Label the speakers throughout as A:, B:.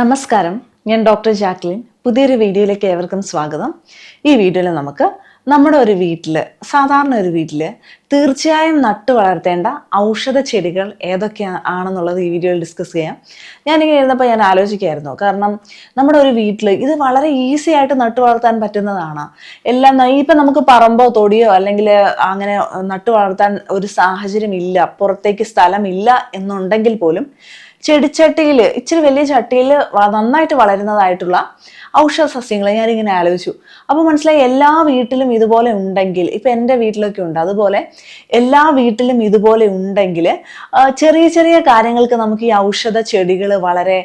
A: നമസ്കാരം. ഞാൻ doctor Jacqueline. പുതിയൊരു വീഡിയോയിലേക്ക് ഏവർക്കും സ്വാഗതം. ഈ വീഡിയോയിൽ നമുക്ക് നമ്മുടെ ഒരു വീട്ടിൽ സാധാരണ ഒരു വീട്ടിൽ തീർച്ചയായും നട്ടു വളർത്തേണ്ട ഔഷധ ചെടികൾ ഏതൊക്കെയാണെന്നുള്ളത് ഈ വീഡിയോയിൽ ഡിസ്കസ് ചെയ്യാം. ഞാനിങ്ങനെ ഇരുന്നപ്പോൾ ഞാൻ ആലോചിക്കായിരുന്നു കാരണം നമ്മുടെ ഒരു വീട്ടിൽ ഇത് വളരെ ഈസി ആയിട്ട് നട്ടു വളർത്താൻ പറ്റുന്നതാണ്. എല്ലാം ഇപ്പം നമുക്ക് പറമ്പോ തൊടിയോ അല്ലെങ്കിൽ അങ്ങനെ നട്ടു വളർത്താൻ ഒരു സാഹചര്യം ഇല്ല പുറത്തേക്ക് സ്ഥലമില്ല എന്നുണ്ടെങ്കിൽ പോലും ചെടിച്ചട്ടിയിൽ ഇച്ചിരി വലിയ ചട്ടിയിൽ നന്നായിട്ട് വളരുന്നതായിട്ടുള്ള ഔഷധ സസ്യങ്ങൾ ഞാനിങ്ങനെ ആലോചിച്ചു. അപ്പോൾ മനസ്സിലായി എല്ലാ വീട്ടിലും ഇതുപോലെ ഉണ്ടെങ്കിൽ ഇപ്പം എന്റെ വീട്ടിലൊക്കെ ഉണ്ട്. അതുപോലെ എല്ലാ വീട്ടിലും ഇതുപോലെ ഉണ്ടെങ്കിൽ ചെറിയ ചെറിയ കാര്യങ്ങൾക്ക് നമുക്ക് ഈ ഔഷധ ചെടികൾ വളരെ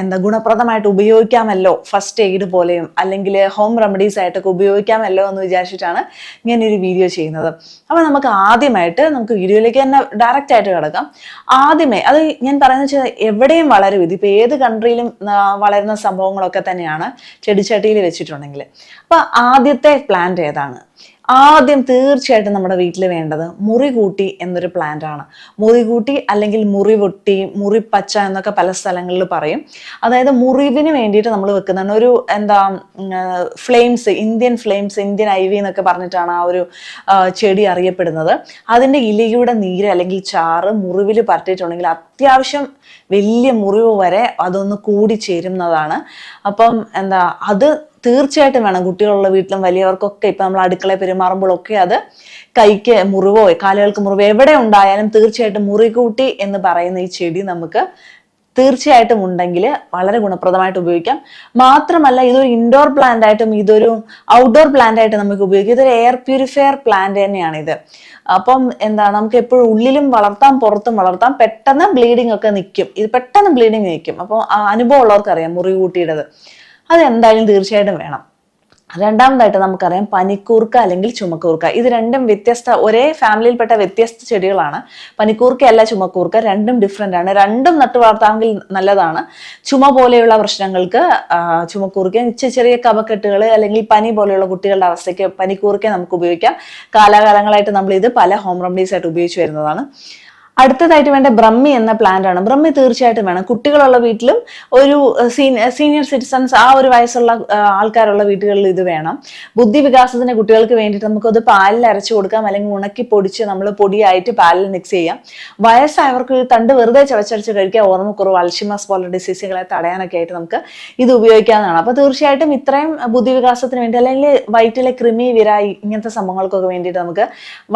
A: എന്താ ഗുണപ്രദമായിട്ട് ഉപയോഗിക്കാമല്ലോ. ഫസ്റ്റ് എയ്ഡ് പോലെയും അല്ലെങ്കിൽ ഹോം റെമഡീസ് ആയിട്ടൊക്കെ ഉപയോഗിക്കാമല്ലോ എന്ന് വിചാരിച്ചിട്ടാണ് ഞാൻ ഒരു വീഡിയോ ചെയ്യുന്നത്. അപ്പോൾ നമുക്ക് ആദ്യമായിട്ട് നമുക്ക് വീഡിയോയിലേക്ക് തന്നെ ഡയറക്റ്റ് ആയിട്ട് കിടക്കാം. ആദ്യമേ അത് ഞാൻ പറയുന്നത് എവിടെയും വളരും ഇതിപ്പോൾ ഏത് കൺട്രിയിലും വളരുന്ന സംഭവങ്ങളൊക്കെ തന്നെയാണ് ചെടിച്ചട്ടിയിൽ വെച്ചിട്ടുണ്ടെങ്കിൽ. അപ്പോൾ ആദ്യത്തെ പ്ലാന്റ് ഏതാണ്? ആദ്യം തീർച്ചയായിട്ടും നമ്മുടെ വീട്ടിൽ വേണ്ടത് മുറി കൂട്ടി എന്നൊരു പ്ലാന്റ് ആണ്. മുറി കൂട്ടി അല്ലെങ്കിൽ മുറി വെട്ടി മുറി മുറിപ്പച്ച എന്നൊക്കെ പല സ്ഥലങ്ങളിൽ പറയും. അതായത് മുറിവിന് വേണ്ടിയിട്ട് നമ്മൾ വെക്കുന്നതാണ്. ഒരു എന്താ flames Indian flames Indian IV എന്നൊക്കെ പറഞ്ഞിട്ടാണ് ആ ഒരു ചെടി അറിയപ്പെടുന്നത്. അതിന്റെ ഇലയുടെ നീര് അല്ലെങ്കിൽ ചാറ് മുറിവിൽ പറ്റിയിട്ടുണ്ടെങ്കിൽ അത്യാവശ്യം വലിയ മുറിവ് വരെ അതൊന്ന് കൂടി ചേരുന്നതാണ് അപ്പം എന്താ അത് തീർച്ചയായിട്ടും വേണം കുട്ടികളുള്ള വീട്ടിലും വലിയവർക്കൊക്കെ ഇപ്പം നമ്മൾ അടുക്കളയിൽ പെരുമാറുമ്പോഴൊക്കെ അത് കൈക്ക് മുറിവോ കാലുകൾക്ക് മുറിവോ എവിടെ ഉണ്ടായാലും തീർച്ചയായിട്ടും മുറികൂട്ടി എന്ന് പറയുന്ന ഈ ചെടി നമുക്ക് തീർച്ചയായിട്ടും ഉണ്ടെങ്കിൽ വളരെ ഗുണപ്രദമായിട്ട് ഉപയോഗിക്കാം. മാത്രമല്ല ഇതൊരു ഇൻഡോർ പ്ലാന്റ് ആയിട്ടും ഇതൊരു ഔട്ട്ഡോർ പ്ലാന്റ് ആയിട്ട് നമുക്ക് ഉപയോഗിക്കാം. ഇതൊരു എയർ പ്യൂരിഫയർ പ്ലാന്റ് തന്നെയാണ് ഇത്. അപ്പം എന്താ നമുക്ക് എപ്പോഴും ഉള്ളിലും വളർത്താം പുറത്തും വളർത്താം. പെട്ടെന്ന് ബ്ലീഡിംഗ് ഒക്കെ നിൽക്കും. ഇത് പെട്ടെന്ന് ബ്ലീഡിങ് നിൽക്കും. അപ്പോൾ അനുഭവം ഉള്ളവർക്കറിയാം മുറി കൂട്ടിയിടത് അത് എന്തായാലും തീർച്ചയായിട്ടും വേണം. രണ്ടാമതായിട്ട് നമുക്കറിയാം പനിക്കൂർക്ക അല്ലെങ്കിൽ ചുമക്കൂർക്ക. ഇത് രണ്ടും വ്യത്യസ്ത ഒരേ ഫാമിലിയിൽപ്പെട്ട വ്യത്യസ്ത ചെടികളാണ്. പനിക്കൂർക്ക അല്ല ചുമക്കൂർക്ക രണ്ടും ഡിഫറെന്റ് ആണ്. രണ്ടും നട്ടു വളർത്താമെങ്കിൽ നല്ലതാണ്. ചുമ പോലെയുള്ള പ്രശ്നങ്ങൾക്ക് ചുമക്കൂർക്ക ചെറിയ കപക്കെട്ടുകൾ അല്ലെങ്കിൽ പനി പോലെയുള്ള കുട്ടികളുടെ അവസ്ഥയ്ക്ക് പനിക്കൂർക്ക നമുക്ക് ഉപയോഗിക്കാം. കാലാകാലങ്ങളായിട്ട് നമ്മൾ ഇത് പല ഹോം റെമഡീസ് ആയിട്ട് ഉപയോഗിച്ച് വരുന്നതാണ്. അടുത്തതായിട്ട് വേണ്ട ബ്രഹ്മി എന്ന പ്ലാന്റ് ആണ്. ബ്രഹ്മി തീർച്ചയായിട്ടും വേണം. കുട്ടികളുള്ള വീട്ടിലും ഒരു സീനിയർ സിറ്റിസൺസ് ആ ഒരു വയസ്സുള്ള ആൾക്കാരുള്ള വീടുകളിൽ ഇത് വേണം. ബുദ്ധി വികാസത്തിന് കുട്ടികൾക്ക് വേണ്ടിയിട്ട് നമുക്കത് പാലിൽ അരച്ചു കൊടുക്കാം. അല്ലെങ്കിൽ ഉണക്കി പൊടിച്ച് നമ്മൾ പൊടിയായിട്ട് പാലിൽ മിക്സ് ചെയ്യാം. വയസ്സായവർക്ക് തണ്ട് വെറുതെ ചവച്ചരച്ച് കഴിക്കുക ഓർമ്മക്കുറവ് അൽഷിമസ് പോലുള്ള ഡിസീസുകളെ തടയാനൊക്കെ ആയിട്ട് നമുക്ക് ഇത് ഉപയോഗിക്കാവുന്നതാണ്. അപ്പോൾ തീർച്ചയായിട്ടും ഇത്രയും ബുദ്ധി വികാസത്തിന് വേണ്ടി അല്ലെങ്കിൽ വയറ്റിലെ കൃമി വിരായി ഇങ്ങനത്തെ സംഭവങ്ങൾക്കൊക്കെ വേണ്ടിയിട്ട് നമുക്ക്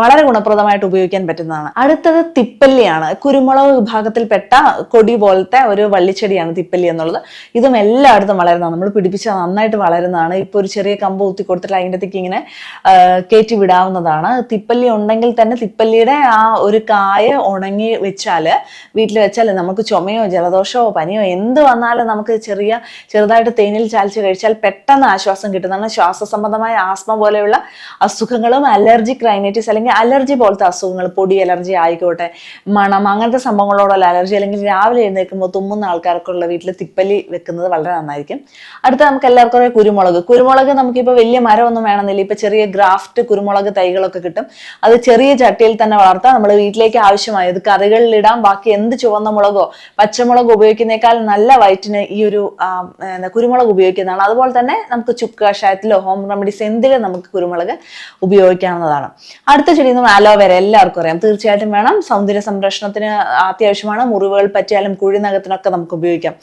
A: വളരെ ഗുണപ്രദമായിട്ട് ഉപയോഗിക്കാൻ പറ്റുന്നതാണ്. അടുത്തത് തിപ്പല്ലിയാണ്. കുരുമുളക് വിഭാഗത്തിൽപ്പെട്ട കൊടി പോലത്തെ ഒരു വള്ളിച്ചെടിയാണ് തിപ്പല്ലി എന്നുള്ളത്. ഇതും എല്ലായിടത്തും വളരുന്നതാണ്. നമ്മൾ പിടിപ്പിച്ച നന്നായിട്ട് വളരുന്നതാണ്. ഇപ്പോൾ ഒരു ചെറിയ കമ്പ് ഊത്തി കൊടുത്തിട്ട് അതിന്റെ അകത്തേക്ക് ഇങ്ങനെ കയറ്റി വിടാവുന്നതാണ്. തിപ്പല്ലി ഉണ്ടെങ്കിൽ തന്നെ തിപ്പല്ലിയുടെ ആ ഒരു കായ ഉണങ്ങി വെച്ചാൽ വീട്ടിൽ വെച്ചാൽ നമുക്ക് ചുമയോ ജലദോഷമോ പനിയോ എന്ത് വന്നാലും നമുക്ക് ചെറിയ ചെറുതായിട്ട് തേനിൽ ചാലിച്ച് കഴിച്ചാൽ പെട്ടെന്ന് ആശ്വാസം കിട്ടുന്നതാണ് ശ്വാസ സംബന്ധമായ ആസ്മ പോലെയുള്ള അസുഖങ്ങളും അലർജി ക്രൈനൈറ്റിസ് അല്ലെങ്കിൽ അലർജി പോലത്തെ അസുഖങ്ങൾ പൊടി അലർജി ആയിക്കോട്ടെ മണം അങ്ങനത്തെ സംഭവങ്ങളോടുള്ള അലർജി അല്ലെങ്കിൽ രാവിലെ എഴുന്നേൽക്കുമ്പോൾ തുമ്മുന്ന ആൾക്കാർക്കുള്ള വീട്ടിൽ തിപ്പലി വെക്കുന്നത് വളരെ നന്നായിരിക്കും. അടുത്ത നമുക്ക് എല്ലാവർക്കും അറിയാം കുരുമുളക്. കുരുമുളക് നമുക്കിപ്പോൾ വലിയ മരമൊന്നും വേണമെന്നില്ല. ഇപ്പോൾ ചെറിയ ഗ്രാഫ്റ്റ് കുരുമുളക് തൈകളൊക്കെ കിട്ടും. അത് ചെറിയ ചട്ടിയിൽ തന്നെ വളർത്താം. നമ്മൾ വീട്ടിലേക്ക് ആവശ്യമായി അത് കറികളിലിടാം ബാക്കി എന്ത് ചുവന്ന മുളകോ പച്ചമുളക് ഉപയോഗിക്കുന്നേക്കാൾ നല്ല വയറ്റിന് ഈ ഒരു കുരുമുളക് ഉപയോഗിക്കുന്നതാണ്. അതുപോലെ തന്നെ നമുക്ക് ചുക്ക് കഷായത്തിലോ ഹോം റെമഡീസ് എന്തിലും നമുക്ക് കുരുമുളക് ഉപയോഗിക്കാവുന്നതാണ്. അടുത്ത ചെടി എന്ന് അലോവേര. എല്ലാവർക്കും അറിയാം. തീർച്ചയായിട്ടും വേണം. സൗന്ദര്യ സംരക്ഷണത്തിന് അത്യാവശ്യമാണ്. മുറിവുകൾ പറ്റിയാലും കുഴിനകത്തിനൊക്കെ നമുക്ക് ഉപയോഗിക്കാം.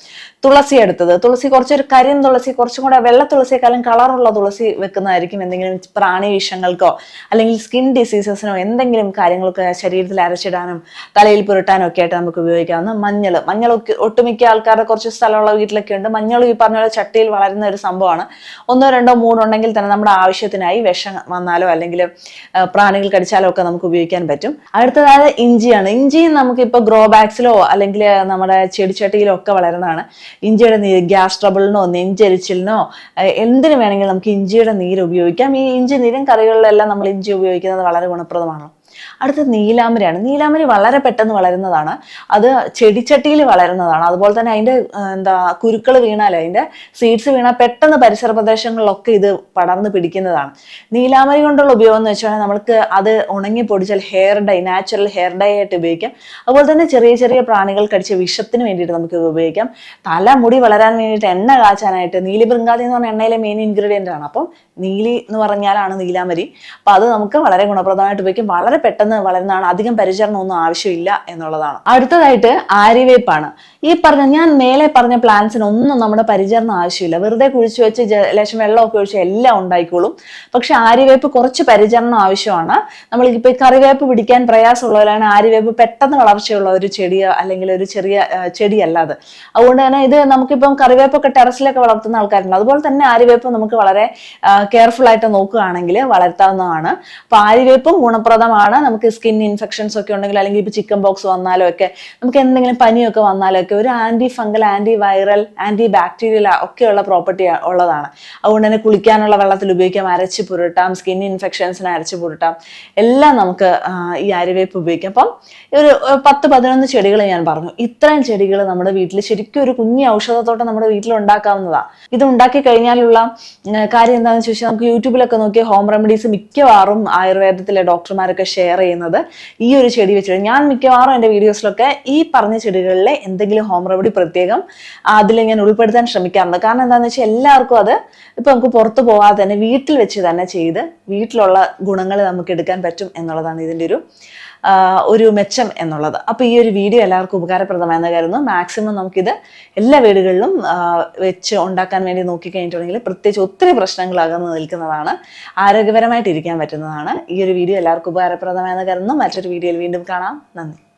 A: തുളസി എടുത്തത്. തുളസി കുറച്ചൊരു കരിം തുളസി കുറച്ചും കൂടെ വെള്ള തുളസിയെക്കാളും കളറുള്ള തുളസി വെക്കുന്നതായിരിക്കും എന്തെങ്കിലും പ്രാണി വിഷങ്ങൾക്കോ അല്ലെങ്കിൽ സ്കിൻ ഡിസീസസിനോ എന്തെങ്കിലും കാര്യങ്ങളൊക്കെ ശരീരത്തിൽ അരച്ചിടാനും തലയിൽ പുരട്ടാനും ഒക്കെ ആയിട്ട് നമുക്ക് ഉപയോഗിക്കാവുന്ന മഞ്ഞൾ മഞ്ഞൾ ഒട്ടുമിക്ക ആൾക്കാരുടെ കുറച്ച് സ്ഥലമുള്ള വീട്ടിലൊക്കെ ഉണ്ട്. മഞ്ഞൾ ഈ പറഞ്ഞ പോലെ ചട്ടിയിൽ വളരുന്ന ഒരു സംഭവമാണ്. ഒന്നോ രണ്ടോ മൂന്നോ ഉണ്ടെങ്കിൽ തന്നെ നമ്മുടെ ആവശ്യത്തിനായി വിഷം വന്നാലോ അല്ലെങ്കിൽ പ്രാണികൾ കടിച്ചാലോ ഒക്കെ നമുക്ക് ഉപയോഗിക്കാൻ പറ്റും. അടുത്തതായത് ഇഞ്ചിയാണ്. ഇഞ്ചി നമുക്ക് ഇപ്പോൾ ഗ്രോ ബാഗ്സിലോ അല്ലെങ്കിൽ നമ്മുടെ ചെടിച്ചട്ടിയിലോ ഒക്കെ വളരുന്നതാണ്. ഇഞ്ചിയുടെ നീര് ഗ്യാസ് ട്രബിളിനോ നെഞ്ചരിച്ചിലിനോ എന്തിനു വേണമെങ്കിലും നമുക്ക് ഇഞ്ചിയുടെ നീര് ഉപയോഗിക്കാം. ഈ ഇഞ്ചി നീരും കറികളിലെല്ലാം നമ്മൾ ഇഞ്ചി ഉപയോഗിക്കുന്നത് വളരെ ഗുണപ്രദമാണ്. അടുത്തത് നീലാമരയാണ് നീലാമരി വളരെ പെട്ടെന്ന് വളരുന്നതാണ്. അത് ചെടിച്ചട്ടിയിൽ വളരുന്നതാണ്. അതുപോലെ തന്നെ അതിന്റെ എന്താ കുരുക്കൾ വീണാൽ അതിന്റെ സീഡ്സ് വീണാൽ പെട്ടെന്ന് പരിസര പ്രദേശങ്ങളിലൊക്കെ ഇത് പടർന്ന് പിടിക്കുന്നതാണ്. നീലാമരി കൊണ്ടുള്ള ഉപയോഗം എന്ന് വെച്ചാൽ നമുക്ക് അത് ഉണങ്ങി പൊടിച്ചാൽ hair dye natural hair dye ആയിട്ട് ഉപയോഗിക്കാം. അതുപോലെ തന്നെ ചെറിയ ചെറിയ പ്രാണികൾ കടിച്ച വിഷത്തിന് വേണ്ടിയിട്ട് നമുക്ക് ഉപയോഗിക്കാം. തല മുടി വളരാൻ വേണ്ടിയിട്ട് എണ്ണ കാച്ചാനായിട്ട് നീലി ബൃങ്കാതി എന്ന് പറഞ്ഞ എണ്ണയിലെ മെയിൻ ഇൻഗ്രീഡിയന്റ് ആണ്. അപ്പം നീലി എന്ന് പറഞ്ഞാലാണ് നീലാമരി അപ്പം അത് നമുക്ക് വളരെ ഗുണപ്രദമായിട്ട് ഉപയോഗിക്കും. വളരെ പെട്ടെന്ന് വളരുന്നതാണ്. അധികം പരിചരണം ഒന്നും ആവശ്യമില്ല എന്നുള്ളതാണ്. അടുത്തതായിട്ട് ആര്യവേപ്പാണ്. ഈ പറഞ്ഞ ഞാൻ മേലെ പറഞ്ഞ പ്ലാന്റ്സിന് ഒന്നും നമ്മുടെ പരിചരണം ആവശ്യമില്ല. വെറുതെ കുഴിച്ചു വെച്ച് ലേശം വെള്ളമൊക്കെ ഒഴിച്ച് എല്ലാം ഉണ്ടായിക്കോളും. പക്ഷെ ആര്യവേപ്പ് കുറച്ച് പരിചരണം ആവശ്യമാണ്. നമ്മൾ ഇപ്പൊ ഈ കറിവേപ്പ് പിടിക്കാൻ പ്രയാസമുള്ളവരാണ്. ആര്യവേപ്പ് പെട്ടെന്ന് വളർച്ചയുള്ള ഒരു ചെടിയോ അല്ലെങ്കിൽ ഒരു ചെറിയ ചെടിയല്ല അത് അതുകൊണ്ട് തന്നെ ഇത് നമുക്കിപ്പം കറിവേപ്പൊക്കെ ടെറസിലൊക്കെ വളർത്തുന്ന ആൾക്കാരുണ്ട്. അതുപോലെ തന്നെ ആര്യവേപ്പ് നമുക്ക് വളരെ കെയർഫുൾ ആയിട്ട് നോക്കുകയാണെങ്കിൽ വളർത്താവുന്നതാണ്. അപ്പൊ ആര്യവേപ്പും ഗുണപ്രദമാണ്. നമുക്ക് സ്കിൻ ഇൻഫെക്ഷൻസ് ഒക്കെ ഉണ്ടെങ്കിൽ അല്ലെങ്കിൽ ഇപ്പൊ ചിക്കൻ ബോക്സ് വന്നാലോ ഒക്കെ നമുക്ക് എന്തെങ്കിലും പനിയൊക്കെ വന്നാലോ ഒരു anti fungal anti viral anti bacterial ഒക്കെയുള്ള പ്രോപ്പർട്ടി ഉള്ളതാണ്. അതുകൊണ്ട് തന്നെ കുളിക്കാനുള്ള വെള്ളത്തിൽ ഉപയോഗിക്കാം അരച്ച് പുരട്ടാം സ്കിൻ ഇൻഫെക്ഷൻസിന് അരച്ച് പുരട്ടാം. എല്ലാം നമുക്ക് ഈ ആര്യവേപ്പ് ഉപയോഗിക്കാം. അപ്പം ഒരു പത്ത് പതിനൊന്ന് ചെടികൾ ഞാൻ പറഞ്ഞു. ഇത്രയും ചെടികൾ നമ്മുടെ വീട്ടിൽ ശരിക്കും ഒരു കുഞ്ഞി ഔഷധത്തോട്ടം നമ്മുടെ വീട്ടിൽ ഉണ്ടാക്കാവുന്നതാണ് ഇത് ഉണ്ടാക്കി കഴിഞ്ഞാലുള്ള കാര്യം എന്താണെന്ന് ചോദിച്ചാൽ നമുക്ക് യൂട്യൂബിലൊക്കെ നോക്കി ഹോം റെമഡീസ് മിക്കവാറും ആയുർവേദത്തിലെ ഡോക്ടർമാരൊക്കെ ഷെയർ ചെയ്യുന്നത് ഈ ഒരു ചെടി വെച്ചിട്ട്. ഞാൻ മിക്കവാറും എന്റെ വീഡിയോസിലൊക്കെ ഈ പറഞ്ഞ ചെടികളിലെ എന്തെങ്കിലും ഹോം റെമഡി പ്രത്യേകം അതിൽ ഞാൻ ഉൾപ്പെടുത്താൻ ശ്രമിക്കാറുണ്ട്. കാരണം എന്താണെന്ന് വെച്ചാൽ എല്ലാവർക്കും അത് ഇപ്പൊ നമുക്ക് പുറത്തു പോകാതെ തന്നെ വീട്ടിൽ വെച്ച് തന്നെ ചെയ്ത് വീട്ടിലുള്ള ഗുണങ്ങൾ നമുക്ക് എടുക്കാൻ പറ്റും എന്നുള്ളതാണ് ഇതിന്റെ ഒരു ഒരു മെച്ചം എന്നുള്ളത്. അപ്പോൾ ഈ ഒരു വീഡിയോ എല്ലാവർക്കും ഉപകാരപ്രദമായെന്ന് കരുതുന്നു. മാക്സിമം നമുക്കിത് എല്ലാ വീടുകളിലും വെച്ച് ഉണ്ടാക്കാൻ വേണ്ടി നോക്കിക്കഴിഞ്ഞിട്ടുണ്ടെങ്കിൽ പ്രത്യേകിച്ച് ഒത്തിരി പ്രശ്നങ്ങൾ അകന്ന് നിൽക്കുന്നതാണ് ആരോഗ്യപരമായിട്ട് ഇരിക്കാൻ പറ്റുന്നതാണ്. ഈ ഒരു വീഡിയോ എല്ലാവർക്കും ഉപകാരപ്രദമായെന്ന് കരുതുന്നു. മറ്റൊരു വീഡിയോയിൽ വീണ്ടും കാണാം. നന്ദി.